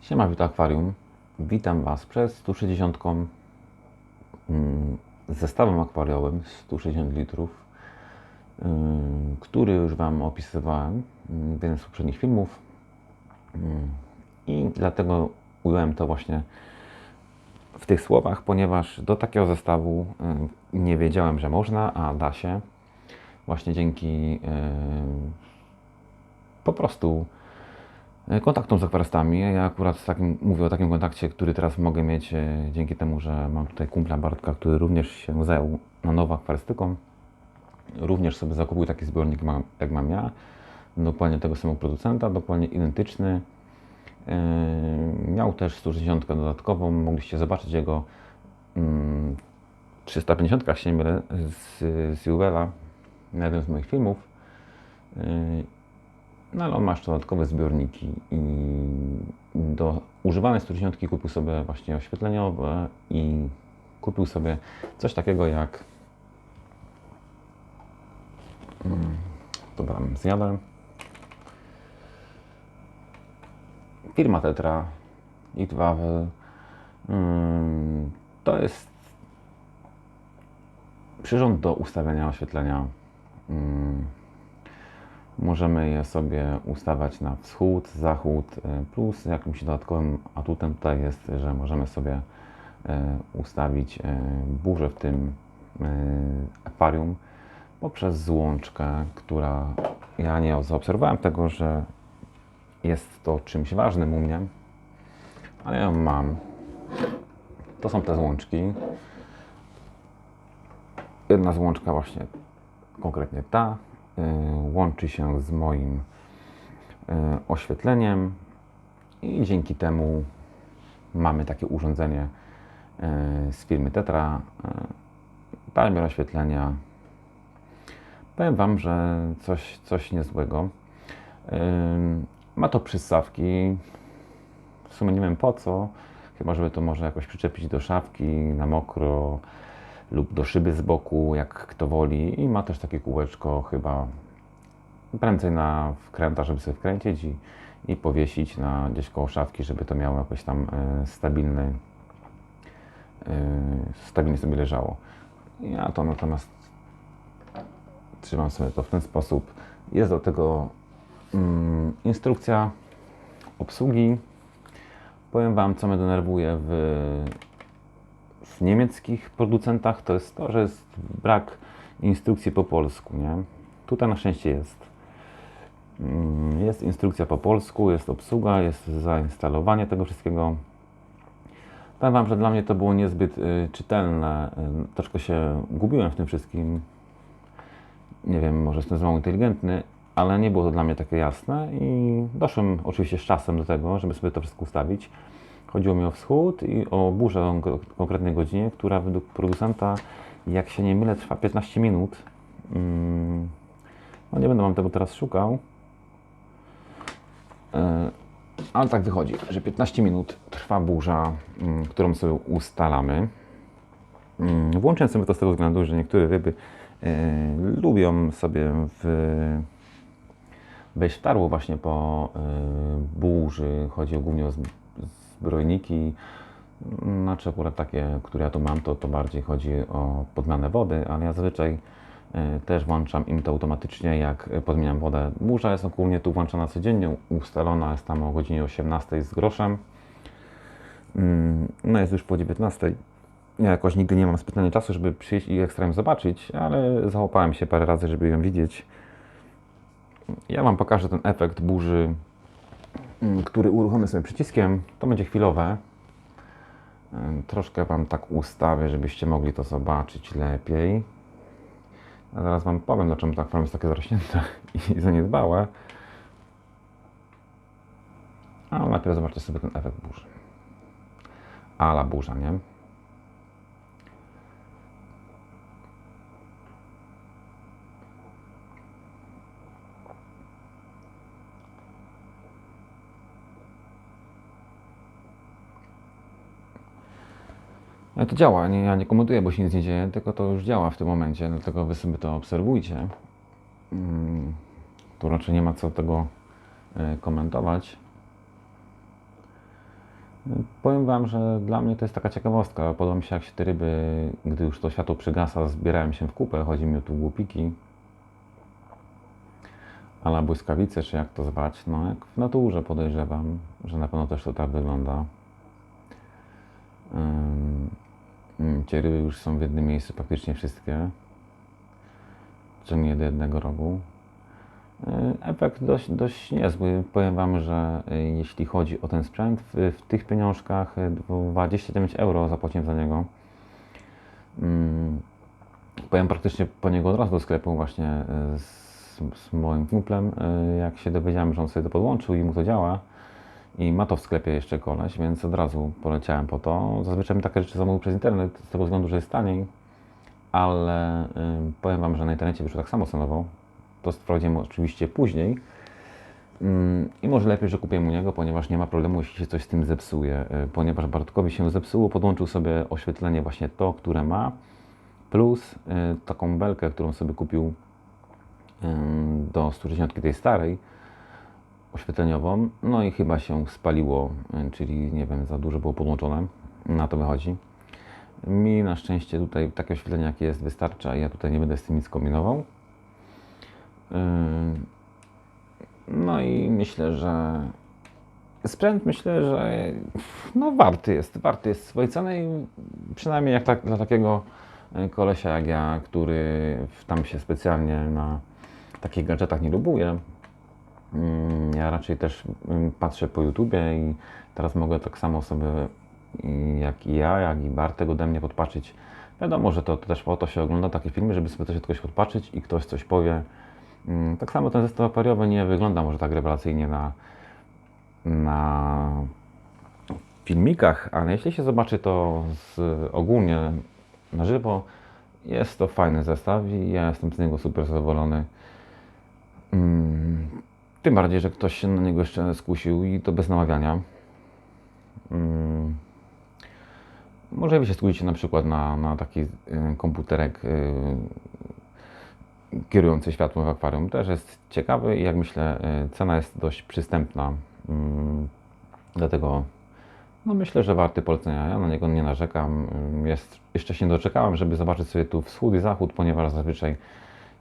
Siema, Wita Akwarium. Witam Was przed 160 mm, zestawem akwariowym 160 litrów, ym, który już Wam opisywałem w jednym z poprzednich filmów. Ym, I dlatego ująłem to właśnie w tych słowach, ponieważ do takiego zestawu nie wiedziałem, że można, a da się. Właśnie dzięki po prostu kontaktom z akwarystami. Ja akurat z takim, mówię o takim kontakcie, który teraz mogę mieć e, dzięki temu, że mam tutaj kumpla Bartka, który również się zajął na nowo akwarystyką. Również sobie zakupił taki zbiornik jak mam ja. Dokładnie tego samego producenta, dokładnie identyczny. E, Miał też 160 dodatkową. Mogliście zobaczyć jego mm, 350, jak się nie mylę, z, z Juwela na jednym z moich filmów. No ale on ma jeszcze dodatkowe zbiorniki i do używanej 160 kupił sobie właśnie oświetleniowe i kupił sobie coś takiego jak mm, dobra, zjadę. Firma Tetra Travel mm, to jest przyrząd do ustawiania oświetlenia. Mm, Możemy je sobie ustawiać na wschód, zachód, y, plus jakimś dodatkowym atutem tutaj jest, że możemy sobie y, ustawić y, burzę w tym akwarium poprzez złączkę, która ja nie zaobserwowałem tego, że jest to czymś ważnym u mnie, ale ja mam. To są te złączki. Jedna złączka właśnie konkretnie ta łączy się z moim y, oświetleniem i dzięki temu mamy takie urządzenie y, z firmy Tetra. Palmier oświetlenia. Powiem Wam, że coś, coś niezłego. Ma to przystawki. W sumie nie wiem po co. Chyba, żeby to może jakoś przyczepić do szafki na mokro lub do szyby z boku, jak kto woli. I ma też takie kółeczko chyba prędzej na wkręta, żeby sobie wkręcić i, i powiesić na gdzieś koło szafki, żeby to miało jakoś tam e, stabilny, e, stabilnie sobie leżało. Ja to natomiast trzymam sobie to w ten sposób. Jest do tego mm, instrukcja obsługi. Powiem Wam, co mnie denerwuje w w niemieckich producentach to jest to, że jest brak instrukcji po polsku, nie? Tutaj na szczęście jest. Mm, Jest instrukcja po polsku, jest obsługa, jest zainstalowanie tego wszystkiego. Powiem Wam, że dla mnie to było niezbyt y, czytelne. Y, troszkę się gubiłem w tym wszystkim. Nie wiem, może jestem za mało inteligentny, ale nie było to dla mnie takie jasne i doszłem oczywiście z czasem do tego, żeby sobie to wszystko ustawić. Chodziło mi o wschód i o burzę o ko- konkretnej godzinie, która według producenta, jak się nie mylę, trwa 15 minut. Mm, No nie będę Wam tego teraz szukał. E, Ale tak wychodzi, że 15 minut trwa burza, mm, którą sobie ustalamy. Mm, Włączyłem sobie to z tego względu, że niektóre ryby e, lubią sobie w, wejść w tarło właśnie po e, burzy. Chodzi głównie o zbrojniki. Znaczy akurat takie, które ja tu mam, to, to bardziej chodzi o podmianę wody, ale ja zazwyczaj e, też włączam im to automatycznie, jak e, podmieniam wodę. Burza jest ogólnie tu włączona codziennie, ustalona jest tam o godzinie 18 z groszem. Mm, No jest już po 19. Ja jakoś nigdy nie mam specjalnie czasu, żeby przyjść i ekstrem zobaczyć, ale załapałem się parę razy, żeby ją widzieć. Ja Wam pokażę ten efekt burzy, który uruchomię sobie przyciskiem. To będzie chwilowe. Ym, Troszkę Wam tak ustawię, żebyście mogli to zobaczyć lepiej. A zaraz Wam powiem, dlaczego tak farm jest takie zarośnięte i zaniedbałe. A najpierw zobaczcie sobie ten efekt burzy. Ala burza, nie? Ale to działa, nie, ja nie komentuję, bo się nic nie dzieje, tylko to już działa w tym momencie, dlatego Wy sobie to obserwujcie. Mm, Tu raczej nie ma co tego e, komentować. Powiem Wam, że dla mnie to jest taka ciekawostka. Podoba mi się, jak się te ryby, gdy już to światło przygasa, zbierają się w kupę. Chodzi mi o tu głupiki. Ale błyskawice, czy jak to zwać. No, jak w naturze podejrzewam, że na pewno też to tak wygląda. Te ryby już są w jednym miejscu praktycznie wszystkie. Czy nie do jednego rogu. Yy, Efekt dość, dość niezły. Powiem Wam, że yy, jeśli chodzi o ten sprzęt, w, w tych pieniążkach yy, 29 euro zapłaciłem za niego. Ym, Powiem praktycznie po niego od razu do sklepu właśnie z, z moim kumplem, jak się dowiedziałem, że on sobie to podłączył i mu to działa. I ma to w sklepie jeszcze koleś, więc od razu poleciałem po to. Zazwyczaj bym takie rzeczy zamówił przez internet, z tego względu, że jest taniej. Ale yy, powiem Wam, że na internecie wyszło tak samo cenowo. To sprawdziłem oczywiście później. Ym, I może lepiej, że kupię u niego, ponieważ nie ma problemu, jeśli się coś z tym zepsuje. Yy, Ponieważ Bartkowi się zepsuło, podłączył sobie oświetlenie właśnie to, które ma, plus yy, taką belkę, którą sobie kupił yy, do 160 tej starej, oświetleniową. No i chyba się spaliło, yy, czyli nie wiem, za dużo było podłączone. Na to wychodzi. Mi na szczęście tutaj takie oświetlenie, jakie jest, wystarcza ja tutaj nie będę z tym nic kombinował. Yy, No i myślę, że sprzęt myślę, że no warty jest, warty jest swojej ceny i przynajmniej jak tak, dla takiego e, kolesia jak ja, który tam się specjalnie na takich gadżetach nie lubuje. Mm, Ja raczej też mm, patrzę po YouTubie i teraz mogę tak samo sobie i jak i ja, jak i Bartek ode mnie podpatrzeć. Wiadomo, że to, to też po to się ogląda takie filmy, żeby sobie coś od kogoś podpatrzeć i ktoś coś powie. Mm, Tak samo ten zestaw akwariowy nie wygląda może tak rewelacyjnie na, na filmikach, ale jeśli się zobaczy to z, ogólnie na żywo, jest to fajny zestaw i ja jestem z niego super zadowolony. Mm, Tym bardziej, że ktoś się na niego jeszcze skusił i to bez namawiania. Mm, Może wy się skusicie na przykład na, na taki y, komputerek y, kierujący światłem w akwarium. Też jest ciekawy i jak myślę, y, cena jest dość przystępna. Mm, Dlatego no myślę, że warty polecenia. Ja na niego nie narzekam. Jest, jeszcze się nie doczekałem, żeby zobaczyć sobie tu wschód i zachód, ponieważ zazwyczaj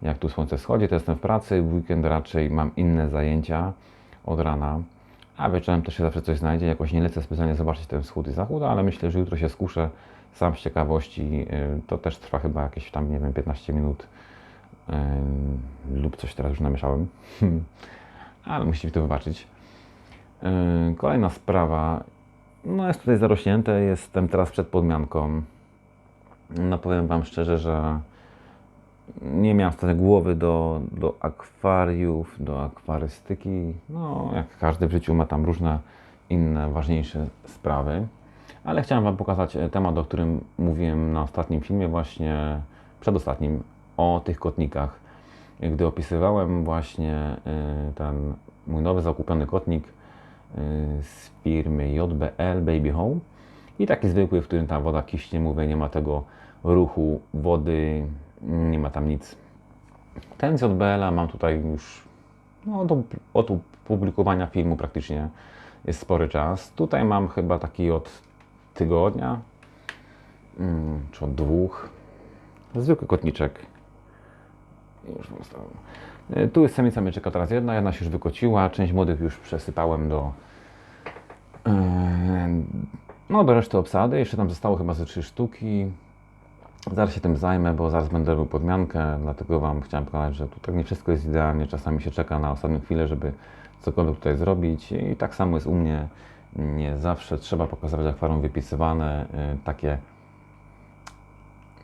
jak tu słońce wschodzi, to jestem w pracy, w weekend raczej mam inne zajęcia od rana, a wieczorem też się zawsze coś znajdzie. Jakoś nie lecę specjalnie zobaczyć ten wschód i zachód, ale myślę, że jutro się skuszę sam z ciekawości. Yy, To też trwa chyba jakieś tam, nie wiem, 15 minut yy, lub coś teraz już namieszałem, ale musicie mi to wybaczyć. Yy, Kolejna sprawa, no jest tutaj zarośnięte, jestem teraz przed podmianką. No powiem Wam szczerze, że nie miałem wtedy głowy do, do akwariów, do akwarystyki. No, jak każdy w życiu ma tam różne inne, ważniejsze sprawy. Ale chciałem Wam pokazać e, temat, o którym mówiłem na ostatnim filmie, właśnie przedostatnim, o tych kotnikach. Gdy opisywałem właśnie y, ten mój nowy zakupiony kotnik y, z firmy JBL Baby Home i taki zwykły, w którym ta woda kiśnie, mówię, nie ma tego ruchu wody, nie ma tam nic. Ten z JBL-a mam tutaj już no, od, od opublikowania filmu praktycznie jest spory czas. Tutaj mam chyba taki od tygodnia, mm, czy od dwóch. Zwykły kotniczek. Już ustawiam. E, Tu jest samica myczeka teraz jedna, jedna się już wykociła, część młodych już przesypałem do e, no do reszty obsady, jeszcze tam zostało chyba ze trzy sztuki. Zaraz się tym zajmę, bo zaraz będę robił podmiankę, dlatego Wam chciałem pokazać, że tu tak nie wszystko jest idealnie, czasami się czeka na ostatnią chwilę, żeby cokolwiek tutaj zrobić i tak samo jest u mnie. Nie zawsze trzeba pokazywać akwarium wypisywane, y, takie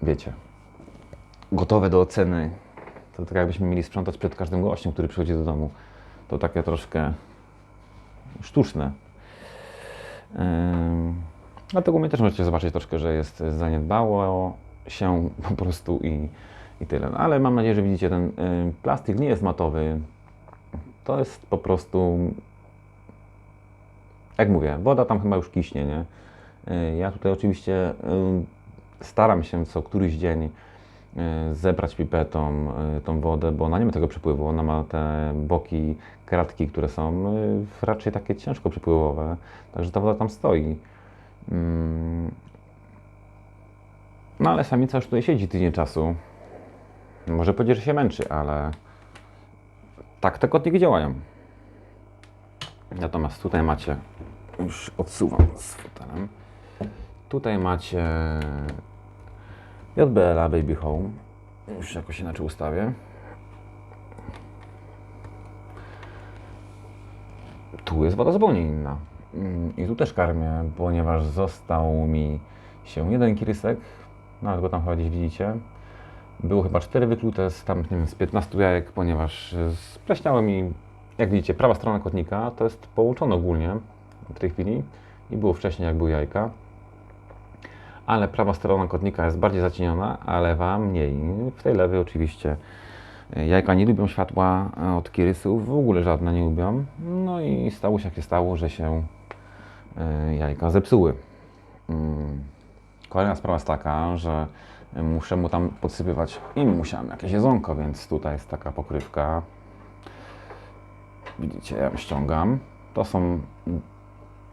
wiecie, gotowe do oceny. To tak jakbyśmy mieli sprzątać przed każdym gościem, który przychodzi do domu. To takie troszkę sztuczne. Ym, Dlatego mnie też możecie zobaczyć troszkę, że jest zaniedbało się po prostu i, i tyle. No, ale mam nadzieję, że widzicie, ten y, plastik nie jest matowy. To jest po prostu, jak mówię, woda tam chyba już kiśnie, nie? Y, Ja tutaj oczywiście y, staram się co któryś dzień zebrać pipetą tą wodę, bo ona nie ma tego przepływu. Ona ma te boki, kratki, które są raczej takie ciężko przepływowe, także ta woda tam stoi. No ale samica już tutaj siedzi tydzień czasu. Może powiedzieć, że się męczy, ale tak te kotniki działają. Natomiast tutaj macie, już odsuwam z fotelem. Tutaj macie JBL Baby Home. Już jakoś inaczej ustawię. Tu jest woda zupełnie inna. Mm, I tu też karmię, ponieważ został mi się jeden kirysek, nawet go tam chyba gdzieś widzicie. Było chyba cztery wyklute z tam, nie wiem, z 15 jajek, ponieważ e, spleśniało mi, jak widzicie, prawa strona kotnika to jest połączone ogólnie w tej chwili i było wcześniej, jak były jajka. Ale prawa strona kotnika jest bardziej zacieniona, a lewa mniej. W tej lewej oczywiście e, jajka nie lubią światła e, od kirysów, w ogóle żadne nie lubią. No i stało się jak się stało, że się jajka zepsuły. Kolejna sprawa jest taka, że muszę mu tam podsypywać i musiałem jakieś jedzonko, więc tutaj jest taka pokrywka. Widzicie, ja ściągam. To są,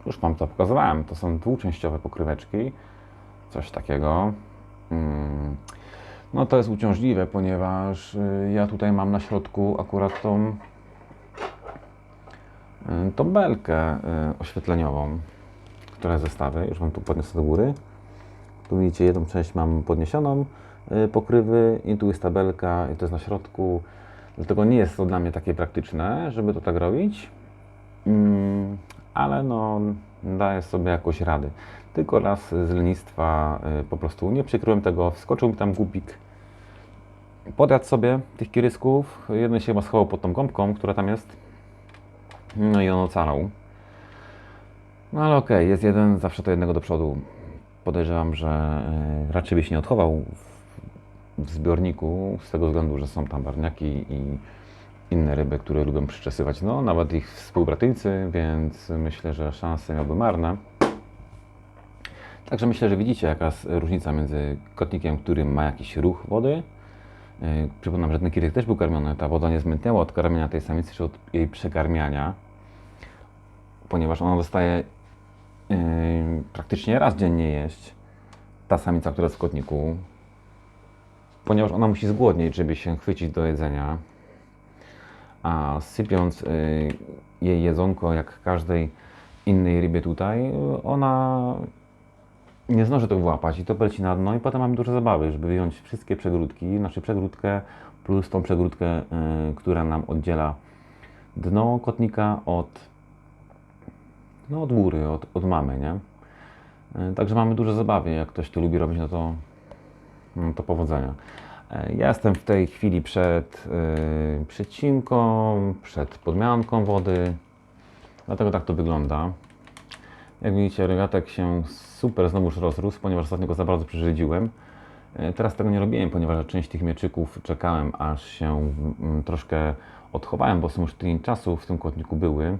już Wam to pokazywałem, to są dwuczęściowe pokryweczki. Coś takiego. Mm. No to jest uciążliwe, ponieważ y, ja tutaj mam na środku akurat tą, y, tą belkę y, oświetleniową, która zestawy. Już Wam tu podniosę do góry. Tu widzicie, jedną część mam podniesioną y, pokrywy i tu jest tabelka i to jest na środku. Dlatego nie jest to dla mnie takie praktyczne, żeby to tak robić. Mm, ale no, daję sobie jakoś rady. Tylko raz z lenistwa y, po prostu nie przykryłem tego, wskoczył mi tam głupik. Podjadł sobie tych kirysków. Jeden się chyba schował pod tą gąbką, która tam jest. No i on ocalał. No ale okej, jest jeden, zawsze to jednego do przodu podejrzewam, że e, raczej byś nie odchował w, zbiorniku z tego względu, że są tam barniaki i inne ryby, które lubią przyczesywać. No, nawet ich współbratyńcy, więc myślę, że szanse miałby marne. Także myślę, że widzicie, jaka jest różnica między kotnikiem, który ma jakiś ruch wody. Yy, Przypominam, że ten kirek też był karmiony. Ta woda nie zmętniała od karmienia tej samicy, czy od jej przekarmiania, ponieważ ona dostaje praktycznie raz dziennie jeść. Ta samica, która jest w kotniku, ponieważ ona musi zgłodnieć, żeby się chwycić do jedzenia. A sypiąc y, jej jedzonko, jak każdej innej rybie tutaj, ona nie zdąży tego włapać i to poleci na dno i potem mamy dużo zabawy, żeby wyjąć wszystkie przegródki, znaczy przegródkę plus tą przegródkę, y, która nam oddziela dno kotnika od, no od góry, od, od mamy, nie? Y, Także mamy dużo zabawy. Jak ktoś to lubi robić, no to, no to powodzenia. E, Ja jestem w tej chwili przed yy, przecinką, przed podmianką wody. Dlatego tak to wygląda. Jak widzicie, regatek się super znowuż rozrósł, ponieważ ostatnio go za bardzo przyrzedziłem. E, Teraz tego nie robiłem, ponieważ część tych mieczyków czekałem, aż się mm, troszkę odchowałem, bo są już tydzień czasu w tym kotniku były.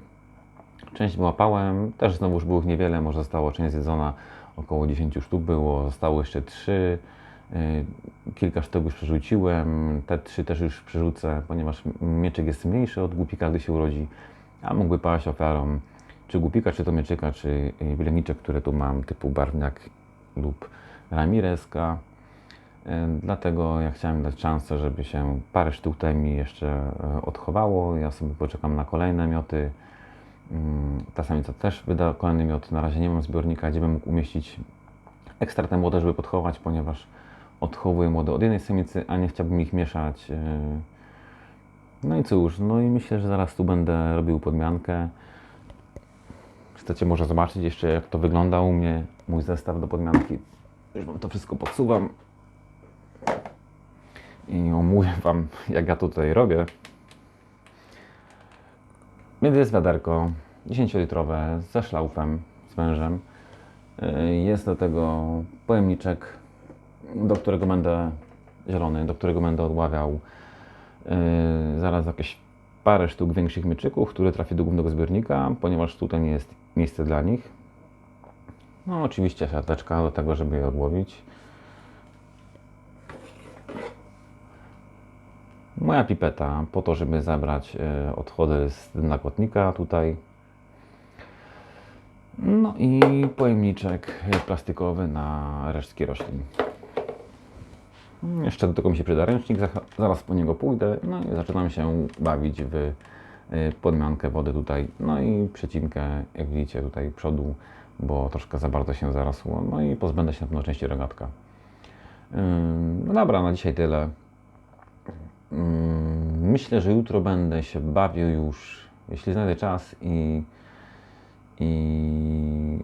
Część wyłapałem, też już było ich niewiele, może zostało część zjedzona, około 10 sztuk było, zostało jeszcze 3. Kilka sztuk już przerzuciłem, te 3 też już przerzucę, ponieważ mieczek jest mniejszy od głupika, gdy się urodzi, a mógłby paść ofiarą czy głupika, czy to mieczyka, czy wileniczek, które tu mam, typu barwniak lub ramireska. E, Dlatego ja chciałem dać szansę, żeby się parę sztuk tutaj mi jeszcze odchowało. Ja sobie poczekam na kolejne mioty. Mm, Ta samica też wyda kolejny miot. Na razie nie mam zbiornika, gdzie bym mógł umieścić ekstra te młode, żeby podchować, ponieważ odchowuję młode od jednej samicy, a nie chciałbym ich mieszać. e, No i cóż, no i myślę, że zaraz tu będę robił podmiankę. Chcecie może zobaczyć jeszcze, jak to wygląda u mnie, mój zestaw do podmianki. Już Wam to wszystko podsuwam i omówię Wam, jak ja tutaj robię. Więc jest wiaderko 10-litrowe ze szlaufem, z wężem. Yy, Jest do tego pojemniczek, do którego będę zielony, do którego będę odławiał yy, zaraz jakieś parę sztuk większych mieczyków, które trafi do głównego zbiornika, ponieważ tutaj nie jest miejsce dla nich. No oczywiście siateczka do tego, żeby je odłowić. Moja pipeta po to, żeby zabrać e, odchody z dna kotnika tutaj. No i pojemniczek plastikowy na resztki roślin. Jeszcze do tego mi się przyda ręcznik, za- zaraz po niego pójdę. No i zaczynam się bawić w y, podmiankę wody tutaj. No i przecinkę, jak widzicie, tutaj przodu, bo troszkę za bardzo się zarosło. No i pozbędę się na pewno części rogatka. No dobra, na dzisiaj tyle. Ym, Myślę, że jutro będę się bawił już, jeśli znajdę czas i, i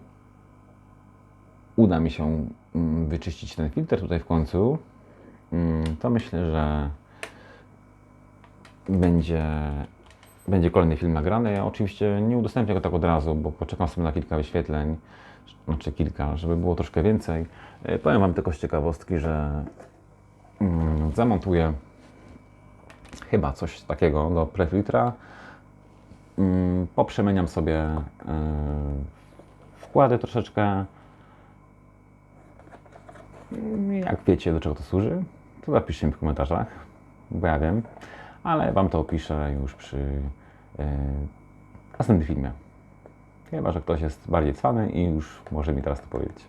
uda mi się mm, wyczyścić ten filtr tutaj w końcu, mm, to myślę, że będzie, będzie kolejny film nagrany. Ja oczywiście nie udostępnię go tak od razu, bo poczekam sobie na kilka wyświetleń, znaczy kilka, żeby było troszkę więcej. E, Powiem Wam tylko z ciekawostki, że mm, zamontuję chyba coś takiego do prefiltra. Mm, Poprzemieniam sobie y, wkłady troszeczkę. Mm, Jak wiecie, do czego to służy, to napiszcie mi w komentarzach, bo ja wiem, ale Wam to opiszę już przy y, następnym filmie. Chyba, że ktoś jest bardziej cwany i już może mi teraz to powiedzieć.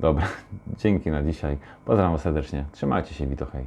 Dobra, dzięki na dzisiaj. Pozdrawiam serdecznie. Trzymajcie się, Wito, hej.